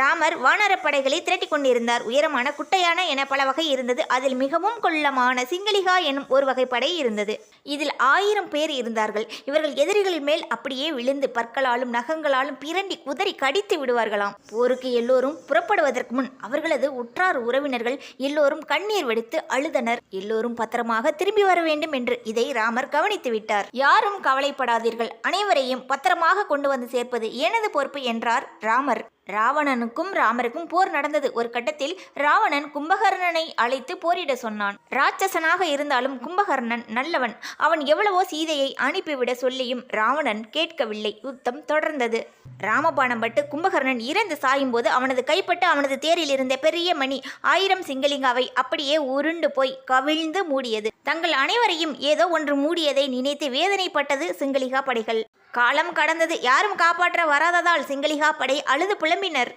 ராமர் வானரப்படைகளை திரட்டி திரட்டிக் கொண்டிருந்தார். உயரமான குட்டையான என பல வகை இருந்தது. அதில் மிகவும் கொள்ளமான சிங்களிகா எனும் ஒரு வகை படை இருந்தது. இதில் ஆயிரம் பேர் இருந்தார்கள். இவர்கள் எதிரிகள் மேல் அப்படியே விழுந்து பற்களாலும் நகங்களாலும் பிரண்டி குதறி கடித்து விடுவார்களாம். போருக்கு எல்லோரும் புறப்படுவதற்கு முன் அவர்களது உற்றார் உறவினர்கள் எல்லோரும் கண்ணீர் வெடித்து அழுதனர். எல்லோரும் பத்திரமாக திரும்பி வர வேண்டும் என்று இதை ராமர் கவனித்து விட்டார். யாரும் கவலைப்படாதீர்கள். அனைவரையும் பத்திரமாக கொண்டு வந்து சேர்ப்பது எனது பொறுப்பு என்றார் ராமர். ராவணனுக்கும் ராமருக்கும் போர் நடந்தது. ஒரு கட்டத்தில் ராவணன் கும்பகர்ணனை அழைத்து போரிட சொன்னான். ராட்சசனாக இருந்தாலும் கும்பகர்ணன் நல்லவன். அவன் எவ்வளவோ சீதையை அனுப்பிவிட சொல்லியும் ராவணன் கேட்கவில்லை. யுத்தம் தொடர்ந்தது. ராமபாணம் பட்டு கும்பகர்ணன் இறந்து சாயும்போது அவனது கைப்பட்டு அவனது தேரில் இருந்த பெரிய மணி ஆயிரம் சிங்கலிங்காவை அப்படியே உருண்டு போய் கவிழ்ந்து மூடியது. தங்கள் அனைவரையும் ஏதோ ஒன்று மூடியதை நினைத்து வேதனைப்பட்டது சிங்களிகா படைகள். காலம் கடந்தது. யாரும் காப்பாற்ற வராததால் சிங்களிகா படை அழுது புல examinar